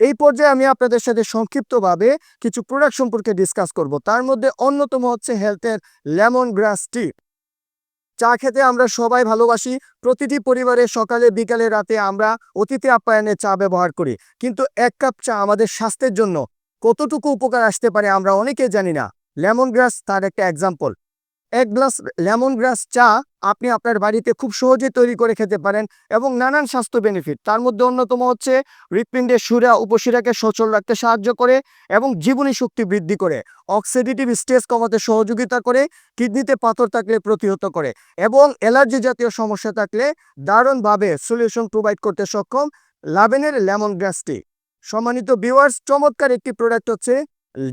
এই পর্যায়ে আমি আপনাদের সাথে সংক্ষিপ্তভাবে কিছু প্রোডাক্ট সম্পর্কে ডিসকাস করব। তার মধ্যে অন্যতম হচ্ছে হেলথের লেমন গ্রাস টি চা খেতে আমরা সবাই ভালোবাসি, প্রতিটি পরিবারে সকালে, বিকালে, রাতে আমরা অতিথি আপ্যায়নে চা ব্যবহার করি। কিন্তু এক কাপ চা আমাদের স্বাস্থ্যের জন্য কতটুকু উপকার আসতে পারে আমরা অনেকে জানি না। লেমন গ্রাস তার একটা এক্সাম্পল এক গ্লাস লেমন গ্রাস চা আপনি আপনার বাড়িতে খুব সহজে তৈরি করে খেতে পারেন এবং নানান স্বাস্থ্য বেনিফিট তার মধ্যে অন্যতম হচ্ছে হৃৎপিণ্ডের সুরা উপশিরাকে সচল রাখতে সাহায্য করে এবং জীবনী শক্তি বৃদ্ধি করে অক্সিডেটিভ স্ট্রেস কমাতে সহযোগিতা করে, কিডনিতে পাথর থাকলে প্রতিহত করে এবং অ্যালার্জি জাতীয় সমস্যা থাকলে দারুণভাবে সলিউশন প্রোভাইড করতে সক্ষম লাভেনের লেমন গ্রাস টি সম্মানিত ভিউয়ার্স চমৎকার একটি প্রোডাক্ট হচ্ছে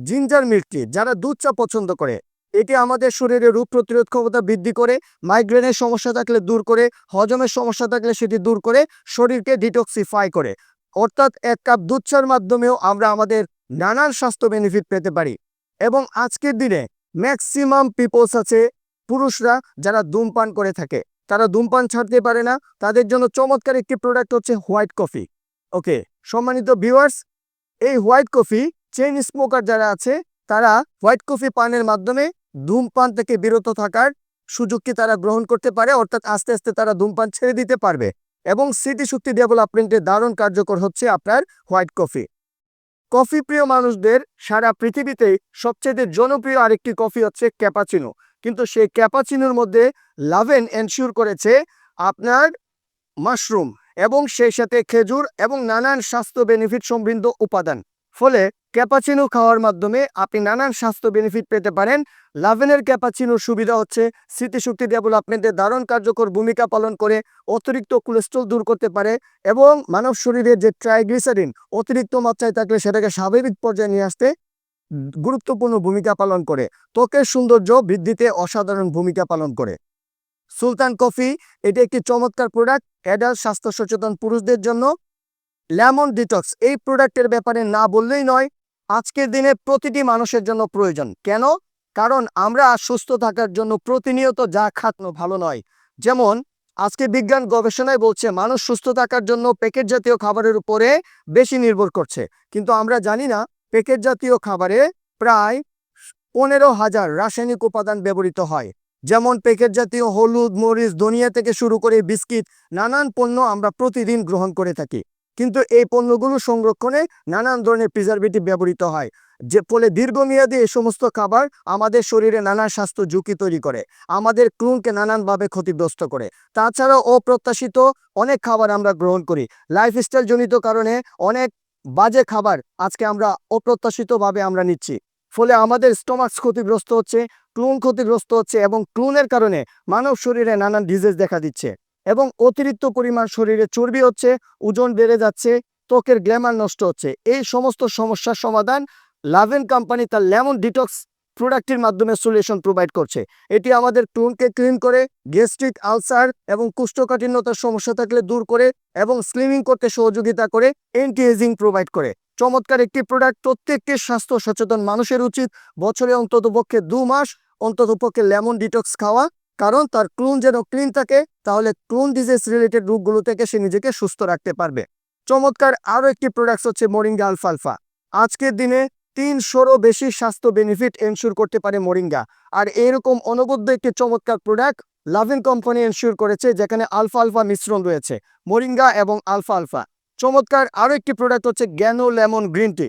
জিঞ্জার মিল্ক টি যারা দুধ চা পছন্দ করে। এটি আমাদের শরীরে রোগ প্রতিরোধ ক্ষমতা বৃদ্ধি করে মাইগ্রেনের সমস্যা থাকলে দূর করে, হজমের সমস্যা থাকলে সেটি দূর করে, শরীরকে ডিটক্সিফাই করে। অর্থাৎ এক কাপ দুধ চার মাধ্যমেও আমরা আমাদের নানান স্বাস্থ্য বেনিফিট পেতে পারি। এবং আজকের দিনে ম্যাক্সিমাম পিপলস আছে, পুরুষরা যারা ধূমপান করে থাকে। তারা ধূমপান ছাড়তে পারে না, তাদের জন্য চমৎকার একটি প্রোডাক্ট হচ্ছে হোয়াইট কফি ওকে, সম্মানিত ভিউয়ার্স এই হোয়াইট কফি চেইন স্মোকার যারা আছে, তারা হোয়াইট কফি পানের মাধ্যমে ধূমপান থেকে বিরত থাকার সুযোগকে তারা গ্রহণ করতে পারে, অর্থাৎ আস্তে আস্তে তারা ধূমপান ছেড়ে দিতে পারবে। এবং স্মৃতিশক্তি ডেভেলপমেন্টে দারুণ কার্যকর হচ্ছে আপনার হোয়াইট কফি। কফি প্রিয় মানুষদের সারা পৃথিবীতেই সবচেয়ে জনপ্রিয় আরেকটি কফি হচ্ছে ক্যাপাচিনো কিন্তু সেই ক্যাপাচিনোর মধ্যে লাভেন এনশিওর করেছে আপনার মাশরুম এবং সেই সাথে খেজুর এবং নানান স্বাস্থ্য বেনিফিট সমৃদ্ধ উপাদান। ফলে ক্যাপাচিনো খাওয়ার মাধ্যমে আপনি নানান স্বাস্থ্য বেনিফিট পেতে পারেন। লাভেনের ক্যাপাচিনোর সুবিধা হচ্ছে স্মৃতিশক্তি ডেভেলপমেন্টে দারুণ কার্যকর ভূমিকা পালন করে, অতিরিক্ত কোলেস্ট্রল দূর করতে পারে এবং মানব শরীরের যে ট্রাইগ্লিসারিন অতিরিক্ত মাত্রায় থাকলে সেটাকে স্বাভাবিক পর্যায়ে নিয়ে আসতে গুরুত্বপূর্ণ ভূমিকা পালন করে। ত্বকের সৌন্দর্য বৃদ্ধিতে অসাধারণ ভূমিকা পালন করে। সুলতান কফি, এটি একটি চমৎকার প্রোডাক্ট অ্যাডাল্ট স্বাস্থ্য সচেতন পুরুষদের জন্য। লেমন ডিটক্স, এই প্রোডাক্টের ব্যাপারে না বললেই নয়, আজকের দিনে প্রতিটি মানুষের জন্য প্রয়োজন। কেন? কারণ আমরা সুস্থ থাকার জন্য প্রতিনিয়ত যা খাতনো ভালো নয়। যেমন, আজকে বিজ্ঞান গবেষণায় বলছে, মানুষ সুস্থ থাকার জন্য প্যাকেট জাতীয় খাবারের উপরে বেশি নির্ভর করছে। কিন্তু আমরা জানি না, প্যাকেট জাতীয় খাবারে প্রায় পনেরো হাজার রাসায়নিক উপাদান ব্যবহৃত হয়। যেমন, প্যাকেট জাতীয় হলুদ, মরিচ, ধনিয়া থেকে শুরু করে বিস্কিট, নানান পণ্য আমরা প্রতিদিন গ্রহণ করে থাকি। কিন্তু এই পণ্যগুলো সংরক্ষণে নানান ধরনের প্রিজারভেটিভ ব্যবহৃত হয়, যে ফলে দীর্ঘমেয়াদী এই সমস্ত খাবার আমাদের শরীরে নানান স্বাস্থ্য ঝুঁকি তৈরি করে, আমাদের ক্রুনকে নানানভাবে ক্ষতিগ্রস্ত করে। তাছাড়াও অপ্রত্যাশিত অনেক খাবার আমরা গ্রহণ করি। লাইফস্টাইল জনিত কারণে অনেক বাজে খাবার আজকে আমরা অপ্রত্যাশিতভাবে আমরা নিচ্ছি। ফলে আমাদের স্টোমাক্স ক্ষতিগ্রস্ত হচ্ছে ক্লুন ক্ষতিগ্রস্ত হচ্ছে এবং ক্লুনের কারণে মানব শরীরে নানান ডিজিজ দেখা দিচ্ছে। এবং অতিরিক্ত পরিমাণ শরীরে চর্বি হচ্ছে, ওজন বেড়ে যাচ্ছে, ত্বকের গ্ল্যামার নষ্ট হচ্ছে। এই সমস্ত সমস্যার সমাধান লাভেন কোম্পানি তার লেমন ডিটক্স প্রোডাক্টের মাধ্যমে সলিউশন প্রোভাইড করছে। এটি আমাদের ক্লুনকে ক্লিন করে গ্যাস্ট্রিক আলসার এবং কুষ্ঠকাঠিন্যতার সমস্যা থাকলে দূর করে এবং স্লিমিং করতে সহযোগিতা করে অ্যান্টি এজিং প্রোভাইড করে। চমৎকার একটি প্রোডাক্ট প্রত্যেকটি স্বাস্থ্য সচেতন মানুষের উচিত। বছরে অন্তত পক্ষে দু মাস অন্তত পক্ষে লেমন ডিটক্স খাওয়া, কারণ তার ক্লুন যেন ক্লিন থাকে তাহলে ক্লুন ডিজিজ রিলেটেড রোগগুলো থেকে সে নিজেকে সুস্থ রাখতে পারবে? চমৎকার আরও একটি প্রোডাক্ট হচ্ছে মোরিঙ্গা আলফালফা আজকের দিনে তিনশোরও বেশি স্বাস্থ্য বেনিফিট এনশিওর করতে পারে মোরিঙ্গা। আর এরকম অনবদ্য একটি চমৎকার প্রোডাক্ট লাভিন কোম্পানি এনশিওর করেছে, যেখানে আলফা আলফা মিশ্রণ রয়েছে, মোরিঙ্গা এবং আলফা আলফা চমৎকার আরও একটি প্রোডাক্ট হচ্ছে গ্যানো লেমন গ্রিন টি।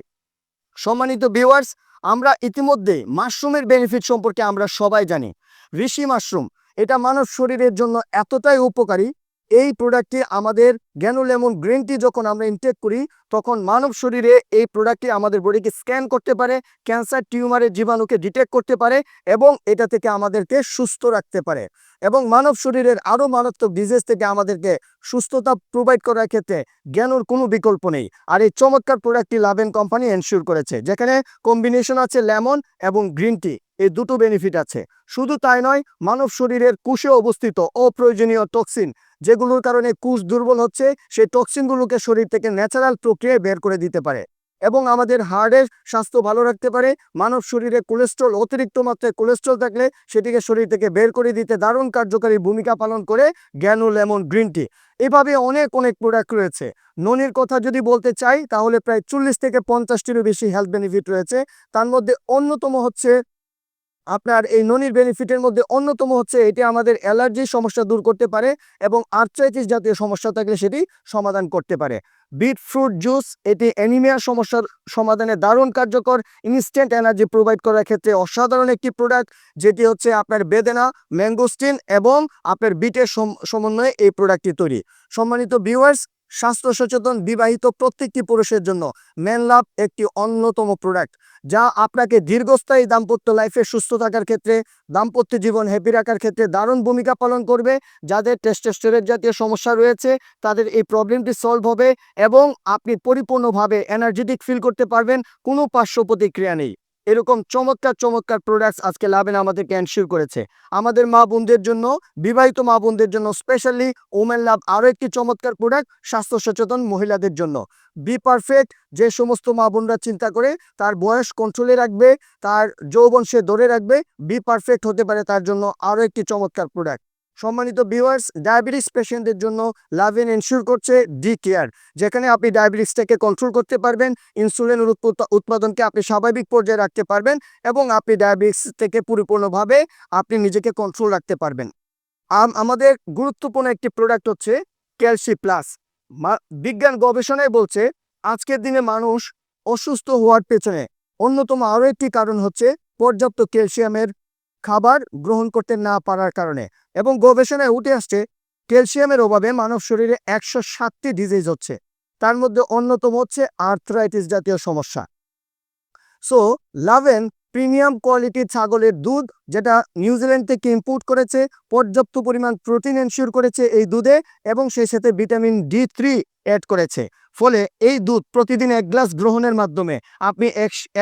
সম্মানিত ভিউয়ার্স আমরা ইতিমধ্যে মাশরুমের বেনিফিট সম্পর্কে আমরা সবাই জানি। ঋষি মাশরুম এটা মানব শরীরের জন্য এতটাই উপকারী। এই প্রোডাক্টটি আমাদের জ্ঞানো লেমন গ্রিন টি যখন আমরা ইনটেক করি, তখন মানব শরীরে এই প্রোডাক্টটি আমাদের বডিকে স্ক্যান করতে পারে ক্যান্সার টিউমারের জীবাণুকে ডিটেক্ট করতে পারে এবং এটা থেকে আমাদেরকে সুস্থ রাখতে পারে। এবং মানব শরীরের আরও মারাত্মক ডিজিজ থেকে আমাদেরকে সুস্থতা প্রোভাইড করার ক্ষেত্রে জ্ঞানোর কোনো বিকল্প নেই। আর এই চমৎকার প্রোডাক্টটি লাভেন কোম্পানি এনশিওর করেছে, যেখানে কম্বিনেশন আছে লেমন এবং গ্রিন টি এই দুটো বেনিফিট আছে। শুধু তাই নয়, মানব শরীরের কুশে অবস্থিত অপ্রয়োজনীয় টক্সিন যেগুলোর কারণে কুশ দুর্বল হচ্ছে, সেই টক্সিনগুলোকে শরীর থেকে ন্যাচারাল প্রক্রিয়ায় বের করে দিতে পারে এবং আমাদের হার্টের স্বাস্থ্য ভালো রাখতে পারে। মানব শরীরে কোলেস্ট্রল অতিরিক্ত মাত্রায় কোলেস্ট্রল থাকলে সেটিকে শরীর থেকে বের করে দিতে দারুণ কার্যকারী ভূমিকা পালন করে জ্ঞানু লেমন গ্রিন টি। এভাবে অনেক অনেক প্রোডাক্ট রয়েছে। ননির কথা যদি বলতে চাই, তাহলে প্রায় চল্লিশ থেকে পঞ্চাশটিরও বেশি হেলথ বেনিফিট রয়েছে। তার মধ্যে অন্যতম হচ্ছে আপনার এই ননির বেনিফিটের মধ্যে অন্যতম হচ্ছে এটি আমাদের অ্যালার্জির সমস্যা দূর করতে পারে এবং আর্থ্রাইটিস জাতীয় সমস্যা থাকলে সেটি সমাধান করতে পারে। বিট ফ্রুট জুস এটি অ্যানিমিয়া সমস্যার সমাধানে দারুণ কার্যকর ইনস্ট্যান্ট এনার্জি প্রোভাইড করার ক্ষেত্রে অসাধারণ একটি প্রোডাক্ট যেটি হচ্ছে আপনার বেদেনা ম্যাঙ্গোস্টিন এবং আপনার বিটের সম- সমন্বয়ে এই প্রোডাক্টটি তৈরি। সম্মানিত ভিউয়ার্স স্বাস্থ্য সচেতন বিবাহিত প্রত্যেকটি পুরুষের জন্য ম্যান লাভ একটি অন্যতম প্রোডাক্ট যা আপনাকে দীর্ঘস্থায়ী দাম্পত্য লাইফে সুস্থ থাকার ক্ষেত্রে, দাম্পত্য জীবন হ্যাপি রাখার ক্ষেত্রে দারুণ ভূমিকা পালন করবে। যাদের টেস্টোস্টেরন জাতীয় সমস্যা রয়েছে, তাদের এই প্রবলেমটি সলভ হবে এবং আপনি পরিপূর্ণভাবে এনার্জেটিক ফিল করতে পারবেন, কোনো পার্শ্ব প্রতিক্রিয়া নেই। এরকম চমৎকার চমৎকার প্রোডাক্টস আজকে লাভেন আমাদেরকে এনশিওর করেছে। আমাদের মা বোনদের জন্য, বিবাহিত মা বোনদের জন্য স্পেশালি ওমেন লাভ আরও একটি চমৎকার প্রোডাক্ট স্বাস্থ্য সচেতন মহিলাদের জন্য। বি পারফেক্ট যে সমস্ত মা বোনরা চিন্তা করে, তার বয়স কন্ট্রোলে রাখবে, তার যৌবন সে ধরে রাখবে বি পারফেক্ট হতে পারে তার জন্য আরও একটি চমৎকার প্রোডাক্ট সম্মানিত ভিউয়ার্স ডায়াবেটিস পেশেন্টদের জন্য লাভেন এনশিওর করছে ডি কেয়ার যেখানে আপনি ডায়াবেটিসটাকে কন্ট্রোল করতে পারবেন ইনসুলিনের উৎপাদনকে আপনি স্বাভাবিক পর্যায়ে রাখতে পারবেন এবং আপনি ডায়াবেটিস থেকে পরিপূর্ণভাবে আপনি নিজেকে কন্ট্রোল রাখতে পারবেন। আমাদের গুরুত্বপূর্ণ একটি প্রোডাক্ট হচ্ছে ক্যালসি প্লাস বিজ্ঞান গবেষণায় বলছে, আজকের দিনে মানুষ অসুস্থ হওয়ার পেছনে অন্যতম আরও একটি কারণ হচ্ছে পর্যাপ্ত ক্যালসিয়ামের খাবার গ্রহণ করতে না পারার কারণে এবং গবেষণায় উঠে আসছে, ক্যালসিয়ামের অভাবে মানব শরীরে একশো সাতটি ডিজিজ হচ্ছে। তার মধ্যে অন্যতম হচ্ছে আর্থরাইটিস জাতীয় সমস্যা। সো লাভেন প্রিমিয়াম কোয়ালিটির ছাগলের দুধ যেটা নিউজিল্যান্ড থেকে ইম্পোর্ট করেছে, পর্যাপ্ত পরিমাণ প্রোটিন এনশিওর করেছে এই দুধে এবং সেই সাথে ভিটামিন ডি থ্রি অ্যাড করেছে। ফলে এই দুধ প্রতিদিন এক গ্লাস গ্রহণের মাধ্যমে আপনি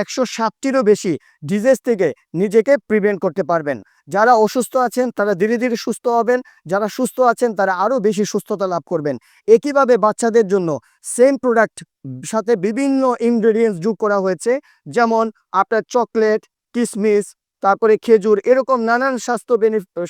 একশো ষাটটিরও বেশি ডিজিজ থেকে নিজেকে প্রিভেন্ট করতে পারবেন। যারা অসুস্থ আছেন, তারা ধীরে ধীরে সুস্থ হবেন। যারা সুস্থ আছেন, তারা আরও বেশি সুস্থতা লাভ করবেন। একইভাবে বাচ্চাদের জন্য সেম প্রোডাক্ট সাথে বিভিন্ন ইনগ্রেডিয়েন্টস যোগ করা হয়েছে। যেমন আপনার চকলেট কিশমিশ তারপরে খেজুর, এরকম নানান স্বাস্থ্য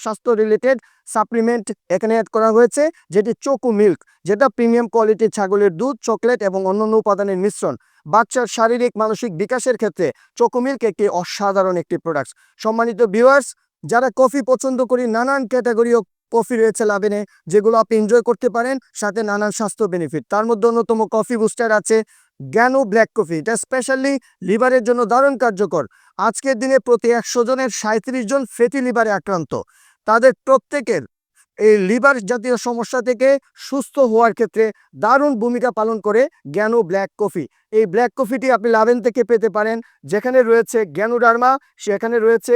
স্বাস্থ্য রিলেটেড সাপ্লিমেন্ট এখানে অ্যাড করা হয়েছে, যেটি চোকু মিল্ক যেটা প্রিমিয়াম কোয়ালিটির ছাগলের দুধ চকলেট এবং অন্যান্য উপাদানের মিশ্রণ। বাচ্চার শারীরিক, মানসিক বিকাশের ক্ষেত্রে চোকু মিল্ক একটি অসাধারণ একটি প্রোডাক্ট সম্মানিত ভিউয়ার্স যারা কফি পছন্দ করি, নানান ক্যাটাগরি কফি রয়েছে লাভেনে, যেগুলো আপনি এনজয় করতে পারেন, সাথে নানান স্বাস্থ্য বেনিফিট তার মধ্যে অন্যতম কফি বুস্টার আছে জ্ঞানো ব্ল্যাক কফি এটা স্পেশালি লিভারের জন্য দারুণ কার্যকর। আজকের দিনে প্রতি একশো জনের সাঁত্রিশ জন ফেটি লিভারে আক্রান্ত। তাদের প্রত্যেকের এই লিভার জাতীয় সমস্যা থেকে সুস্থ হওয়ার ক্ষেত্রে দারুণ ভূমিকা পালন করে জ্ঞানো ব্ল্যাক কফি এই ব্ল্যাক কফিটি আপনি লাভেন থেকে পেতে পারেন। যেখানে রয়েছে জ্ঞানোডার্মা, সেখানে রয়েছে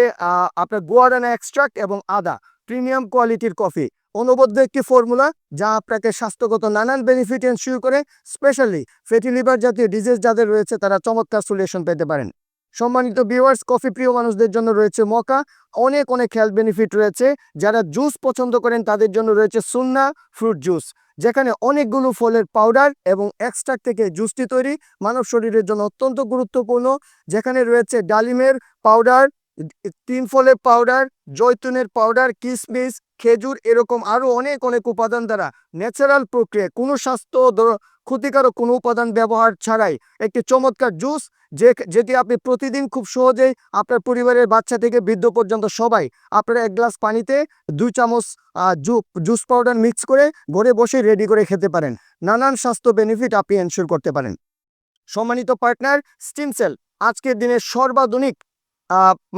আপনার গোয়াডানা এক্সট্রাক্ট এবং আদা প্রিমিয়াম কোয়ালিটির কফি অনবদ্য একটি ফর্মুলা যা আপনাকে স্বাস্থ্যগত নানান বেনিফিট এনশিওর করে স্পেশালি ফ্যাটি লিভার জাতীয় ডিজিজ যাদের রয়েছে তারা চমৎকার সলিউশন পেতে পারেন। সম্মানিত ভিউয়ার্স কফি প্রিয় মানুষদের জন্য রয়েছে মকা। অনেক অনেক হেলথ বেনিফিট রয়েছে। যারা জুস পছন্দ করেন তাদের জন্য রয়েছে সুন্না ফ্রুট জুস যেখানে অনেকগুলো ফলের পাউডার এবং এক্সট্রাক্ট থেকে জুসটি তৈরি। মানব শরীরের জন্য অত্যন্ত গুরুত্বপূর্ণ। যেখানে রয়েছে ডালিমের পাউডার তিন ফলের পাউডার জৈতুনের পাউডার কিশমিশ খেজুর এরকম আরও অনেক অনেক উপাদান দ্বারা ন্যাচারাল প্রক্রিয়ায় কোনো স্বাস্থ্য ক্ষতিকারক কোনো উপাদান ব্যবহার ছাড়াই একটি চমৎকার জুস যে, যেটি আপনি প্রতিদিন খুব সহজেই আপনার পরিবারের বাচ্চা থেকে বৃদ্ধ পর্যন্ত সবাই আপনারা এক গ্লাস পানিতে দুই চামচ জুস পাউডার মিক্স করে ঘরে বসে রেডি করে খেতে পারেন। নানান স্বাস্থ্য বেনিফিট আপনি এনশিওর করতে পারেন। সম্মানিত পার্টনার স্টিম সেল আজকের দিনে সর্বাধুনিক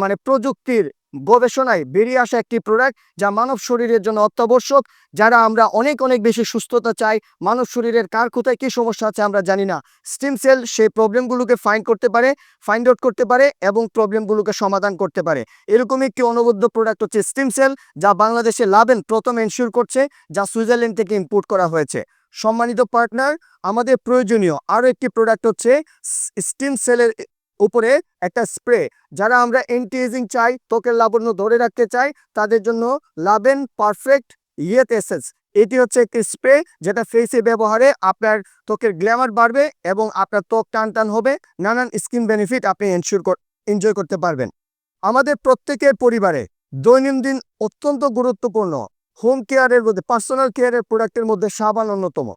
মানে প্রযুক্তির গবেষণায় বেরিয়ে আসা একটি প্রোডাক্ট যা মানব শরীরের জন্য অত্যাবশ্যক, যারা আমরা অনেক অনেক বেশি সুস্থতা চাই। মানব শরীরের কার কোথায় কী সমস্যা আছে আমরা জানি না। স্টিম সেল সেই প্রবলেমগুলোকে ফাইন্ড করতে পারে ফাইন্ড আউট করতে পারে এবং প্রবলেমগুলোকে সমাধান করতে পারে। এরকমই একটি অনবদ্য প্রোডাক্ট হচ্ছে স্টিম সেল যা বাংলাদেশে লাভেন প্রথম এনশিওর করছে, যা সুইজারল্যান্ড থেকে ইম্পোর্ট করা হয়েছে। সম্মানিত পার্টনার আমাদের প্রয়োজনীয় আরও একটি প্রোডাক্ট হচ্ছে স্টিম সেলের উপরে একটা স্প্রে যারা আমরা এন্টি এজিং চাই, ত্বকের লাবণ্য ধরে রাখতে চাই, তাদের জন্য লাভেন পারফেক্ট ইয়েত এসেন্স এটি হচ্ছে একটি স্প্রে যেটা ফেসে ব্যবহারে আপনার ত্বকের গ্ল্যামার বাড়বে এবং আপনার ত্বক টান টান হবে, নানান স্কিন বেনিফিট আপনি এনশিওর এনজয় করতে পারবেন। আমাদের প্রত্যেকের পরিবারে দৈনন্দিন অত্যন্ত গুরুত্বপূর্ণ হোম কেয়ারের মধ্যে পার্সোনাল কেয়ারের প্রোডাক্টের মধ্যে সাবান অন্যতম।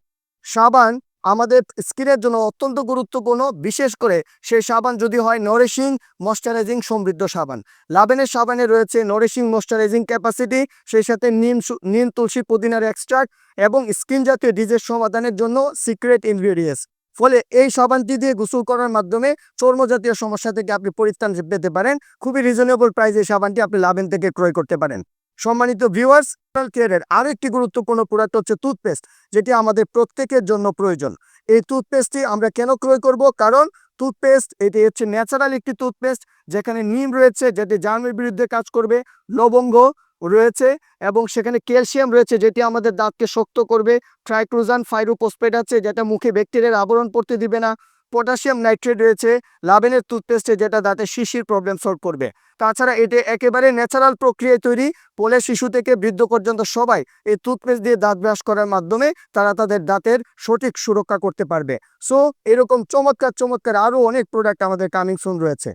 সাবান আমাদের স্কিনের জন্য অত্যন্ত গুরুত্বপূর্ণ। বিশেষ করে সেই সাবান যদি হয় নরিশিং ময়শ্চারাইজিং সমৃদ্ধ সাবান। লাভেনের সাবানে রয়েছে নরিশিং ময়শ্চারাইজিং ক্যাপাসিটি সেই সাথে নিম নিম তুলসী পুদিনার এক্সট্রাক্ট এবং স্কিন জাতীয় ডিজের সমাধানের জন্য সিক্রেট ইনগ্রেডিয়েন্টস ফলে এই সাবানটি দিয়ে গোসল করার মাধ্যমে চর্ম জাতীয় সমস্যা থেকে আপনি পরিত্রাণ পেতে পারেন। খুবই রিজনেবল প্রাইসে সাবানটি আপনি লাভেন থেকে ক্রয় করতে পারেন। সম্মানিত ভিউয়ার্স কেয়ারের আরও একটি গুরুত্বপূর্ণ প্রোডাক্ট হচ্ছে টুথপেস্ট যেটি আমাদের প্রত্যেকের জন্য প্রয়োজন। এই টুথপেস্টটি আমরা কেন ক্রয় করব? কারণ টুথপেস্ট এটি হচ্ছে ন্যাচারাল একটি টুথপেস্ট যেখানে নিম রয়েছে, যেটি জার্মের বিরুদ্ধে কাজ করবে, লবঙ্গ রয়েছে, এবং সেখানে ক্যালসিয়াম রয়েছে, যেটি আমাদের দাঁতকে শক্ত করবে। ট্রাইক্লোজান ফাইরোপোসপেট আছে, যেটা মুখে ব্যাকটেরিয়ার আবরণ পড়তে দিবে না। পটাশিয়াম নাইট্রেট রয়েছে লাভেনের টুথপেস্টে, যেটা দাঁতে শিশির প্রবলেম সলভ করবে। তাছাড়া এটি একেবারে ন্যাচারাল প্রক্রিয়ায় তৈরি পোলে শিশু থেকে বৃদ্ধ পর্যন্ত সবাই এই টুথপেস্ট দিয়ে দাঁত ব্রাশ করার মাধ্যমে তারা তাদের দাঁতের সঠিক সুরক্ষা করতে পারবে। সো এরকম চমৎকার চমৎকার আরও অনেক প্রোডাক্ট আমাদের কামিং সুন রয়েছে।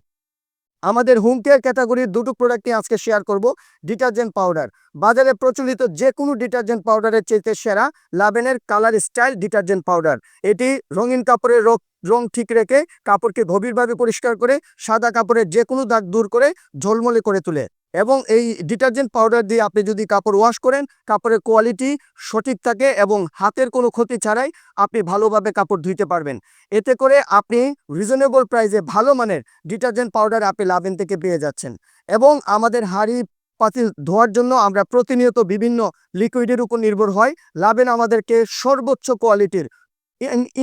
আমাদের হোম কেয়ার ক্যাটাগরির দুটো প্রোডাক্টই আজকে শেয়ার করব ডিটারজেন্ট পাউডার বাজারে প্রচলিত যে কোনো ডিটারজেন্ট পাউডারের চাইতে সেরা লাভেনের কালার স্টাইল ডিটারজেন্ট পাউডার এটি রঙিন কাপড়ের রোগ রং ঠিক রেখে কাপড়কে গভীরভাবে পরিষ্কার করে, সাদা কাপড়ের যে কোনো দাগ দূর করে ঝলমলে করে তোলে। এবং এই ডিটারজেন্ট পাউডার দিয়ে আপনি যদি কাপড় ওয়াশ করেন, কাপড়ের কোয়ালিটি সঠিক থাকে এবং হাতের কোনো ক্ষতি ছাড়াই আপনি ভালোভাবে কাপড় ধুইতে পারবেন। এতে করে আপনি রিজনেবল প্রাইসে ভালো মানের ডিটারজেন্ট পাউডার আপনি লাভেন থেকে পেয়ে যাচ্ছেন। এবং আমাদের হাঁড়ি পাতিল ধোয়ার জন্য আমরা প্রতিনিয়ত বিভিন্ন লিকুইডের উপর নির্ভর হয়। লাভেন আমাদেরকে সর্বোচ্চ কোয়ালিটির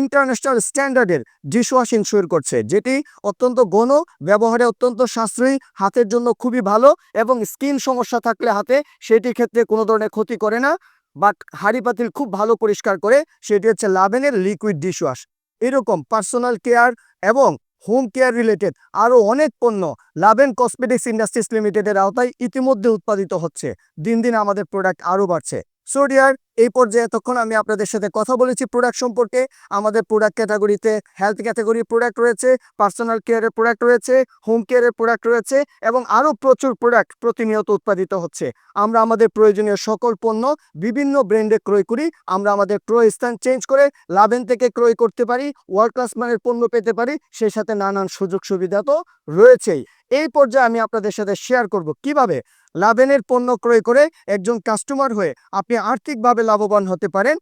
ইন্টারন্যাশনাল স্ট্যান্ডার্ডের ডিশওয়াশ ইনশিওর করছে, যেটি অত্যন্ত গণ ব্যবহারে অত্যন্ত সাশ্রয়ী, হাতের জন্য খুবই ভালো এবং স্কিন সমস্যা থাকলে হাতে সেটির ক্ষেত্রে কোনো ধরনের ক্ষতি করে না, বাট হাঁড়ি পাতিল খুব ভালো পরিষ্কার করে, সেটি হচ্ছে লাভেনের লিকুইড ডিশওয়াশ এরকম পার্সোনাল কেয়ার এবং হোম কেয়ার রিলেটেড আরও অনেক পণ্য লাভেন কসমেটিক্স ইন্ডাস্ট্রিজ লিমিটেডের আওতায় ইতিমধ্যে উৎপাদিত হচ্ছে। দিন দিন আমাদের প্রোডাক্ট আরও বাড়ছে। সো ডিয়ার এই পর্যায়ে এতক্ষণ আমি আপনাদের সাথে কথা বলেছি প্রোডাক্ট সম্পর্কে। আমাদের প্রোডাক্ট ক্যাটাগরিতে হেলথ ক্যাটাগরির প্রোডাক্ট রয়েছে পার্সোনাল কেয়ারের প্রোডাক্ট রয়েছে হোম কেয়ারের প্রোডাক্ট রয়েছে এবং আরও প্রচুর প্রোডাক্ট প্রতিনিয়ত উৎপাদিত হচ্ছে। আমরা আমাদের প্রয়োজনীয় সকল পণ্য বিভিন্ন ব্র্যান্ডে ক্রয় করি, আমরা আমাদের ক্রয় স্থান চেঞ্জ করে লাভেন থেকে ক্রয় করতে পারি ওয়ার্ল্ড ক্লাস মানের পণ্য পেতে পারি, সেই সাথে নানান সুযোগ সুবিধা তো রয়েছেই। এই পর্যায়ে আমি আপনাদের সাথে শেয়ার করব কীভাবে লাভেনের পণ্য ক্রয় করে একজন কাস্টমার হয়ে আপনি আর্থিকভাবে লাভবান হতে পারেন।